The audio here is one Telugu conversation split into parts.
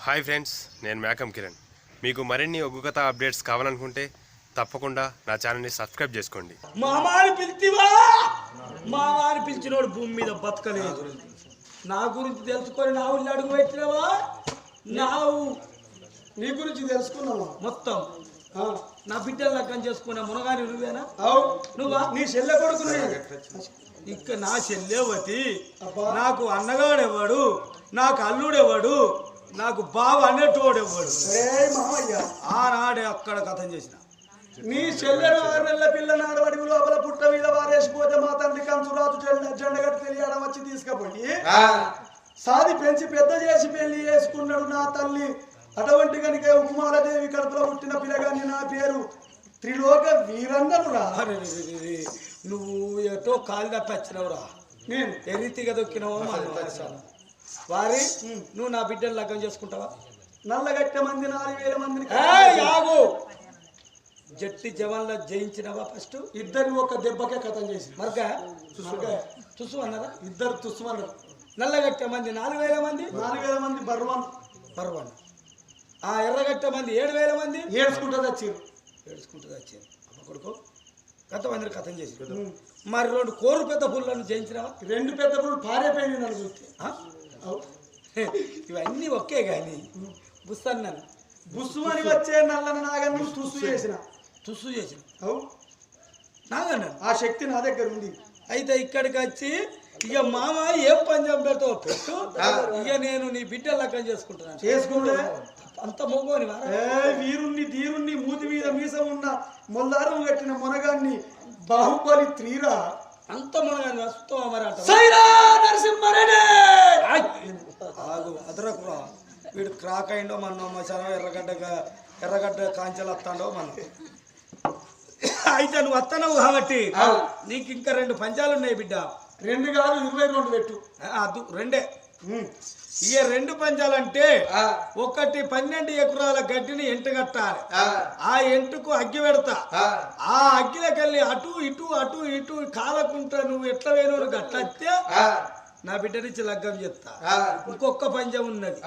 హాయ్ ఫ్రెండ్స్ నేను మేకం కిరణ్. మీకు మరిన్ని ఒగ్గు కథ అప్డేట్స్ కావాలనుకుంటే తప్పకుండా నా ఛానల్ని సబ్స్క్రైబ్ చేసుకోండి. మామాని పిలిచివా? మామాని పిలిచినోడు భూమి మీద బతకలేదు. నా గురించి తెలుసుకొని నా ఊళ్ళో అడుగు పెట్టినవా? నా ఊ- నీ గురించి తెలుసుకున్నావా? మొత్తం. ఆ, నా బిడ్డలు లగ్గం చేసుకున్న మునగాని నువ్వేనా? అవు. నువ్వా? నీ చెల్లె కొడుకునే. ఇక నా చెల్లెవతి నాకు అన్నగాడెవ్వడు నాకు అల్లుడెవ్వడు నాకు బావ అనేటోడెవ్వడు రే మామయ్య. ఆనాడే అక్కడ కథం చేసిన. నీ చెల్లెను ఆరు నెలల పిల్ల నాడు అడుగు లోపల పుట్ట మీద వారేసిపోతే మా తండ్రి కంచురాజు జెండ జెండగట్టి తెలియడం వచ్చి తీసుకుపోయి సాది పెంచి పెద్ద చేసి పెళ్ళి చేసుకున్నాడు నా తల్లి. అటువంటి కనుక ఉమాలదేవి కడుపులో పుట్టిన పిల్లగాని నా పేరు త్రిలోక వీరన్నను రా అరే రే రే రే. నువ్వు ఎటో కాలు తప్పి వచ్చినవురా. నేను. ఏ రీతిగా దొక్కినావో తెలుసాను. వారి? నువ్వు నా బిడ్డలు లగ్గం చేసుకుంటావా? నల్లగట్టె మంది నాలుగు వేల మందిని జట్టి జవాన్ల జయించినవా ఫస్ట్? ఇద్దరిని ఒక దెబ్బకే కథం చేసి మరక? తుసు అన్నారా? ఇద్దరు తుస్మన్నారు నల్లగట్టె మంది నాలుగు వేల మంది? నాలుగు వేల మంది బర్వాన్. పర్వాలేదు ఆ ఎర్రగట్టె మంది ఏడు వేల మంది? ఏడ్చుకుంటుంది వచ్చిర్రు ఏడుచుకుంటుంది వచ్చారు అమ్మ కొడుకు గత మంది కథం చేసి మరి రెండు కోరు పెద్ద పుల్లను జయించినవా? రెండు పెద్ద పులు పారైపోయింది నన్ను చూస్తే. ఇవన్నీ ఒకే కానీ బుస్తన్నాను బుస్సు అని వచ్చే నల్లన నాగన్ను తుస్సు చేసిన. తుస్సు చేసిన. అవు నాగన్నాను ఆ శక్తి నా దగ్గర ఉంది. అయితే ఇక్కడికి వచ్చి ఇక మామ ఏం పంజం పెడతావు పెట్టు. ఇక నేను నీ బిడ్డ లగ్గం చేసుకుంటున్నాను. చేసుకుంటే? అంత మొగోని వీరుణ్ణి ధీరుణ్ణి మూతి మీద మీసం ఉన్న మొల్లారం కట్టిన మొనగాన్ని బాహుబలి త్రీరా? అంత మనగాని వస్తావా మరి నరసింహారెడ్డి! ఆగు అదరకురా వీడు క్రాక్ అయిండో మన మసాలా ఎర్రగడ్డ ఎర్రగడ్డ కాంచెలు వస్తాడో మనం అయితే నువ్వు వస్తున్నావు కాబట్టి నీకు ఇంకా రెండు పంచాలు ఉన్నాయి బిడ్డ. రెండు కాదు ఇరవై రెండు పెట్టు. అదు రెండే. ఇక రెండు పంచాలంటే ఒకటి పన్నెండు ఎకరాల గడ్డిని ఎంటగట్టాలి ఆ. ఎంటుకు అగ్గి పెడతా. ఆ. అగ్గిలకెళ్ళి అటు ఇటు అటు ఇటు కాలకుంటా నువ్వు ఎట్లా వేణు గట్టస్తే నా బిడ్డ నుంచి లగ్గం చెప్తా ఇంకొక పంజం ఉన్నది.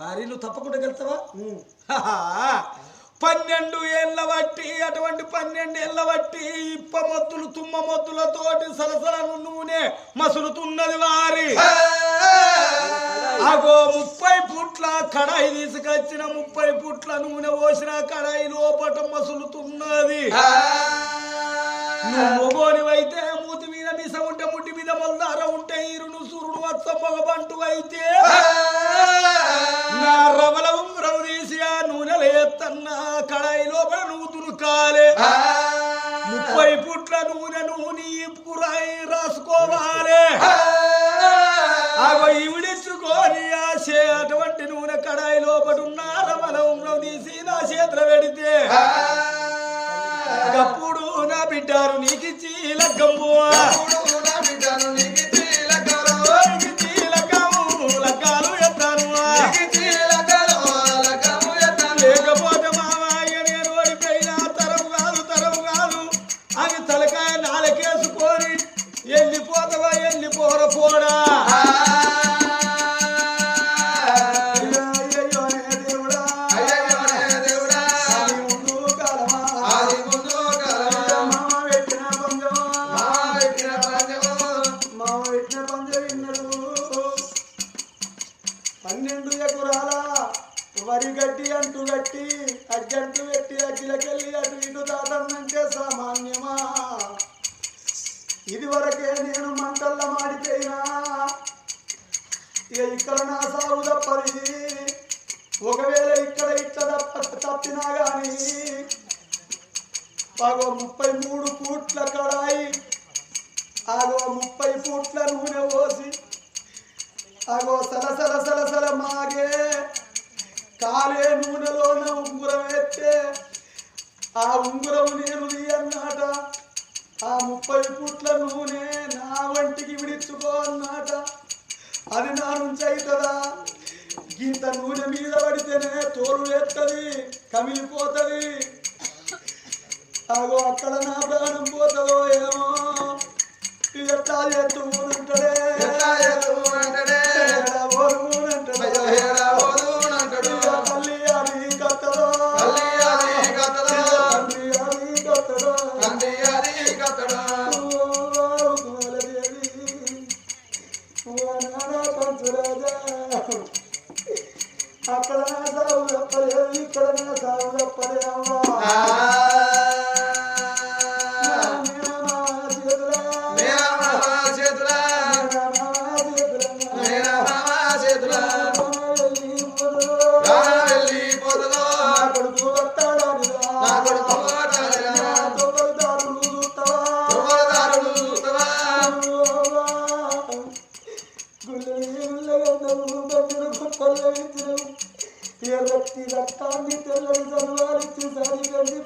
వారి నువ్వు తప్పకుండా వెళ్తావా. పన్నెండు ఏళ్ళ బట్టి అటువంటి పన్నెండు ఏళ్ళ బట్టి ఇప్ప మొద్దులు తుమ్మ మొద్దులతోటి సలసల నూనె మసులుతున్నది వారి. అగో ముప్పై పుట్ల కడాయి తీసుకొచ్చిన ముప్పై పుట్ల నూనె పోసిన కడాయి లోపట మసులుతున్నది. నువ్వు మొల్దార ఉంటే ఈరును సూర్యుడు వత్స మగబంటు అయితే. నా రవల ఉంగరం తీసి ఆ నూనెలు ఎత్తన్నా కడాయి లోపల నువ్వు తునుకాలే ముప్పై పుట్ల నూనె నూనె పురాయి రాసుకోవాలి. అగో ఇవిడించుకొని ఆ చే అటువంటి నూనె కడాయి లోపల ఉన్న రవల ఉంగరం తీసి నా చేతులు పెడితే. గప్పుడు నా బిడ్డారు నీకిచ్చి లగ్గమ్ము నీకిచ్చి అగో సల సల సల సల మాగే. కాలే నూనెలోన ఉంగురం ఎత్తే. ఆ ఉంగురం నేను అన్నాట. ఆ ముప్పై పూట్ల నూనె నా వంటికి విడిచుకో అన్నాట. అది నా నుంచి అవుతుందా ఇంత నూనె మీద పడితేనే తోలు ఎత్తది కమిలిపోతుంది. అగో అక్కడ నా ప్రాణం పోతుందో ఏమో. ఎట్లా చేస్తూ ఉంటాడే ఎర్రటి రక్తాన్ని తెల్లని సన్వాలించి సారి కంది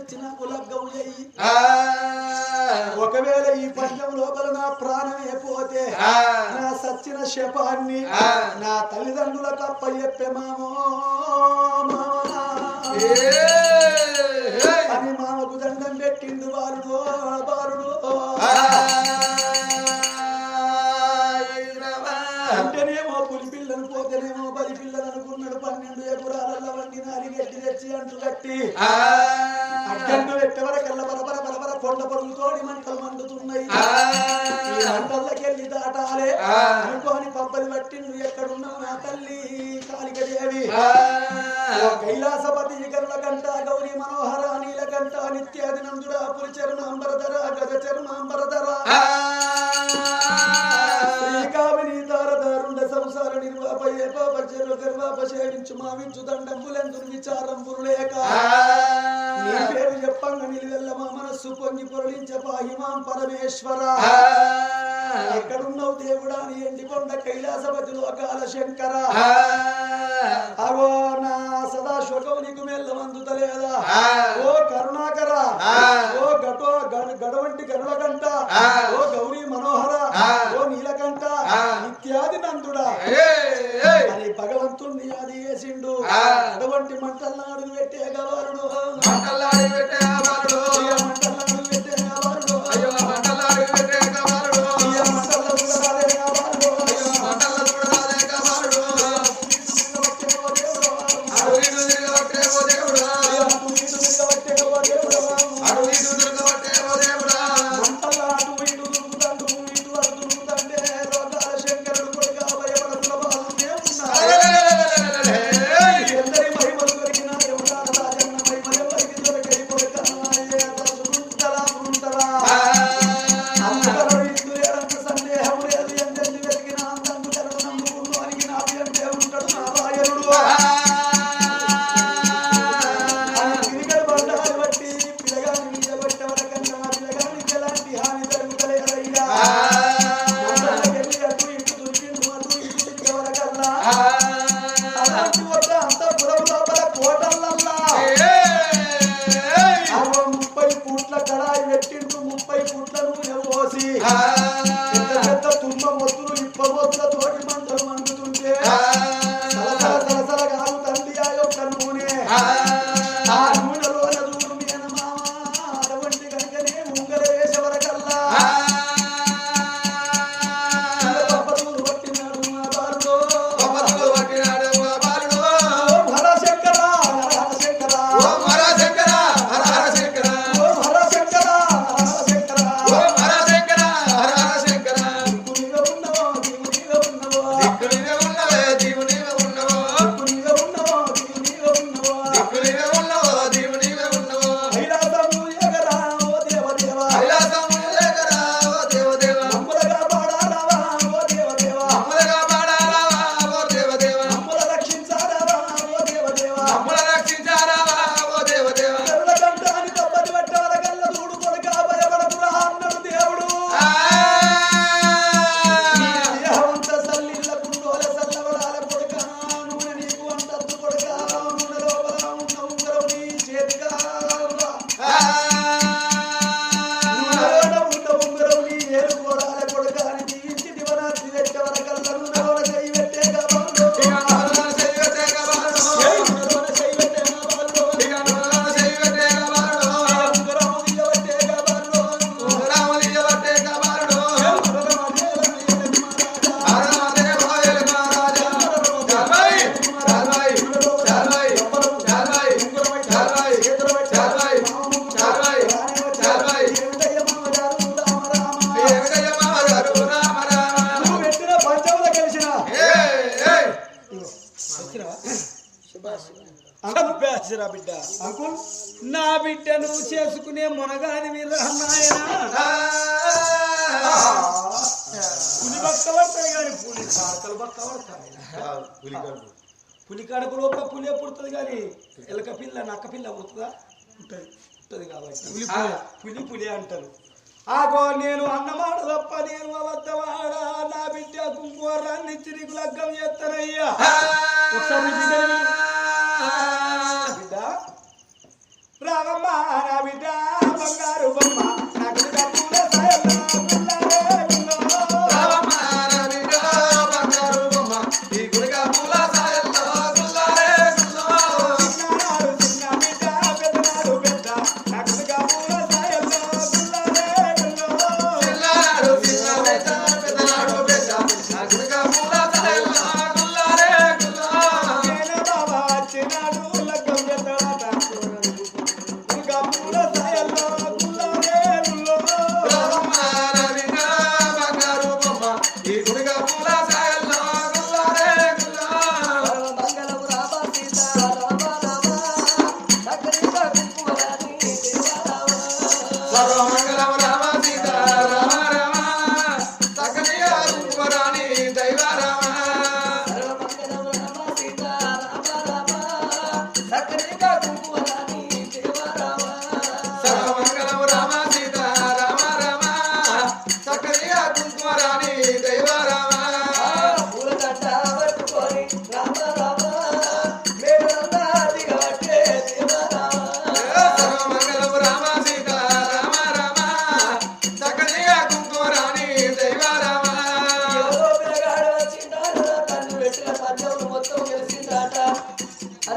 చెయ్యి ఒకవేళ ఈ పంచం లోపల నా ప్రాణమే పోతే నా సచ్చిన శపాన్ని నా తల్లిదండ్రులకు అప్ప చెప్పే మామో. అని మామకు దండం పెట్టిండు బాలుడు బాలుడు. అంటేనేమో పులి పిల్లను పోతేనేమో బలి పిల్లను అనుకున్నాడు. పన్నెండు ఎకరాల వండి నారి గట్టి తెచ్చి అంటు కట్టి. కొండ మంటలు మండుతున్నాయి. ఈ మంటల్లోకెళ్ళి దాటాలే. అనుకోని పబ్బలి పట్టి నువ్వు ఎక్కడున్నావు నా తల్లి దేవి ఓ కైలాసపతి గరుల కంట గౌరీ మనోహర నీల చరుణాంబరధర గజ చరుణాంబరధర శ్రీకామిని దారదారుండ సంసార నిర్వాపయే పాప చెరు గర్వాప సేవించు మావించు లేక చెప్పంగ నిలువెల్ల మా మనస్సు పొంగి పొరలించ పాహిమాం పరమేశ్వర. ఎక్కడున్నావు దేవుడా? నీ ఎండికొండ కైలాసపతి లోకాల శంకర. అగో నా సదా శోకం నీకు మెల్లమందుతలేదా ఓ కరుణాకర. ఓ గటో గడ- గడవంటి గరుల కంట ఓ గౌరీ మనోహర. ఓ నీలకంఠ. నిత్యాది నందుడా పులి బక్క పడతాయి కానీ పులి కాడకలు బక్క పడతాయి పులి కడుపు లోపల పులి పుడుతుంది కానీ ఎలక పిల్ల నక్క పిల్ల పుడుతుందా ఉంటుంది ఉంటుంది కాబట్టి పులి పులి అంటారు ఆగో నేను అన్నమాట తప్ప నేను అబద్ధమాడా నా బిడ్డ కుంకుమరాన్ని ఇచ్చి నీకు లగ్గం చేస్తానయ్యా ఒకసారి రామమ్మ నా బిడ్డ బంగారు బొమ్మ.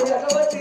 అది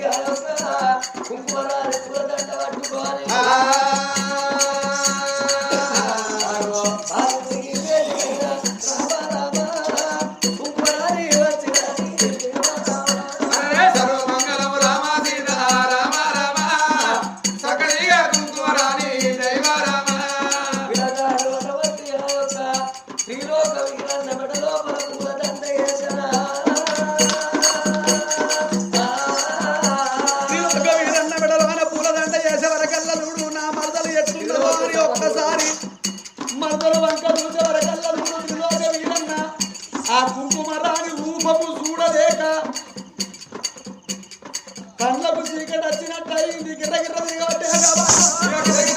ఆ కుంకుమ రూపము చూడలేక కళ్ళకు చీకటి వచ్చినట్టు అయింది గిర్ర గిర్ర తిరగబట్టే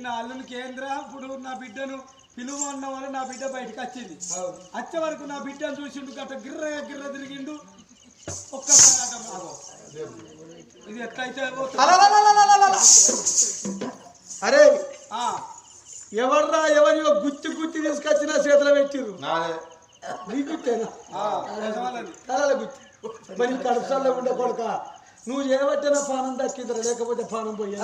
నా అల్లుని కేంద్ర ఇప్పుడు నా బిడ్డను పిలువ అన్న వల్ల నా బిడ్డ బయటకు వచ్చింది. వచ్చే వరకు నా బిడ్డను చూసిండు గట్ట గిర్ర గిర్ర తిరిగిండు. ఇది ఎట్లయితే? అరే ఆ, ఎవర్రా ఎవరియో గుత్తి గుత్తి తీసుకొచ్చిన చేతిలో ఆ, యజమానులది. తలల గుత్తి మరి కడుపులో ఉండే కొడుక. నువ్వు చేయబట్టిన పానం దక్కిద్దరు లేకపోతే పానం పోయే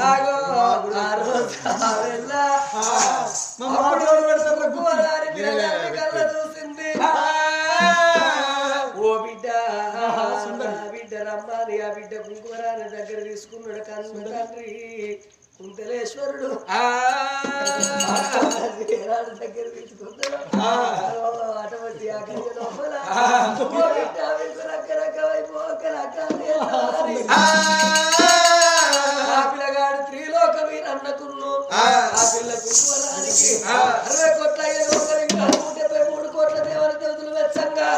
ఓ బిడ్డ. నా బిడ్డ రమ్మని ఆ బిడ్డ కుంకుమరాని దగ్గర తీసుకున్నాడు కన్ను తండ్రి. కుంతలేశ్వరుడు. దగ్గర తీసుకున్నాడు అటువంటి ఆ గడియ లోపల ఓ బిడ్డ మీకు రకరకమైపోక రకాలు ఆ. పిల్లగాడు త్రిలోక వీరన్నకును ఆ. పిల్ల కుంకుమరానికి అరవై కోట్ల ఇంకా నూట డెబ్బై మూడు కోట్ల దేవతలు వెచ్చంగా.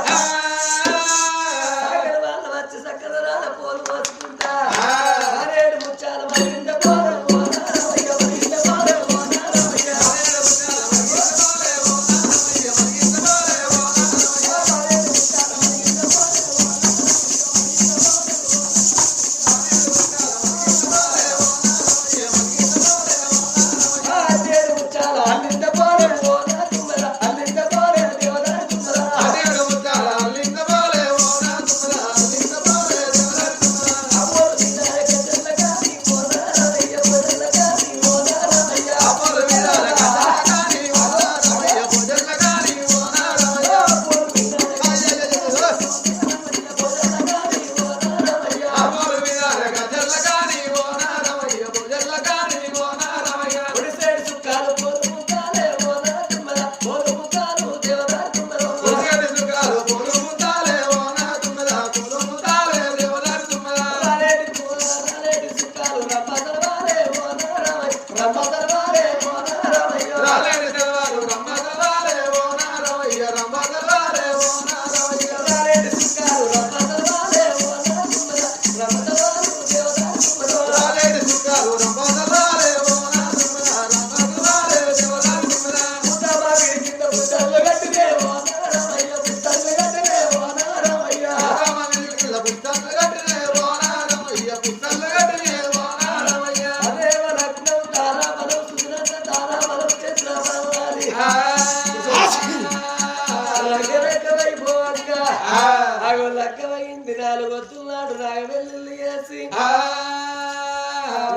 లెక్కవైంది నాలుగు వస్తున్నాడు రాగవెల్లుల్లి చేసి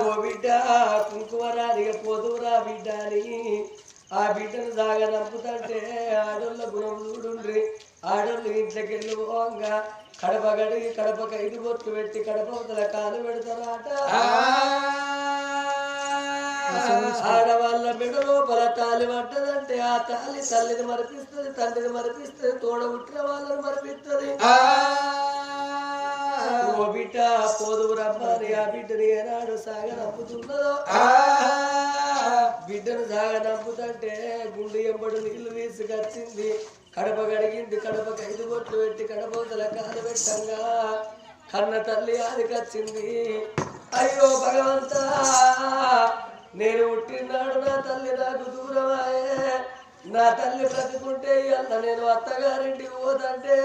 ఓ బిడ్డ కుంకుమరానిగా పోదువురా బిడ్డ అని. ఆ బిడ్డను నంపుతంటే ఆడోళ్ళ గుణం చూడుండ్రి. ఆడోళ్ళు ఇంట్లోకి వెళ్ళి పోంగా. కడప గడిగి కడప ఐదు బొట్లు పెట్టి కడప అవతల కాలు పెడతారట. ఆడవాళ్ళ మెడ లోపల తాలి పట్టదంటే ఆ తాలి తల్లిని మరిపిస్తుంది తండ్రిని మరిపిస్తుంది తోడ పుట్టిన వాళ్ళని మరిపిస్తుంది. ఓ బిడ్డ పోదు రమ్మని ఆ బిడ్డని ఏనాడు సాగ నమ్ముతున్నదో? బిడ్డను సాగ నమ్ముతుంటే గుండు ఎంబడు నీళ్ళు తీసుకొచ్చింది కడప కడిగింది కడప ఐదు బొట్లు పెట్టి కడపతల కాలు పెట్టంగా. కన్న తల్లి ఆదికొచ్చింది అయ్యో భగవంతా నేను పుట్టినాడు నా తల్లి నాకు దూరమాయే. నా తల్లి బ్రతుకుంటే ఇవాళ నేను అత్తగారింటికి పోతంటే.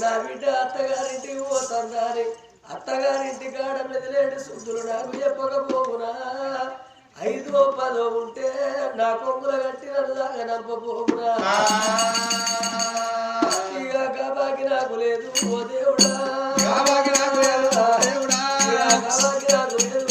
నా బిడ్డ అత్తగారింటికి పోతున్నాని అత్తగారింటి కాడ మెదిలేడు శుద్ధులు నాకు చెప్పకపోవునా. ఐదో పదో ఉంటే నా కొమ్ముల కట్టిన దాకా నంపపోవునా ఇక కబాకి నాకు లేదు ఓ దేవుడా. కావాకి నాకు లేదు దేవుడా. కబాకి నాకు లేదు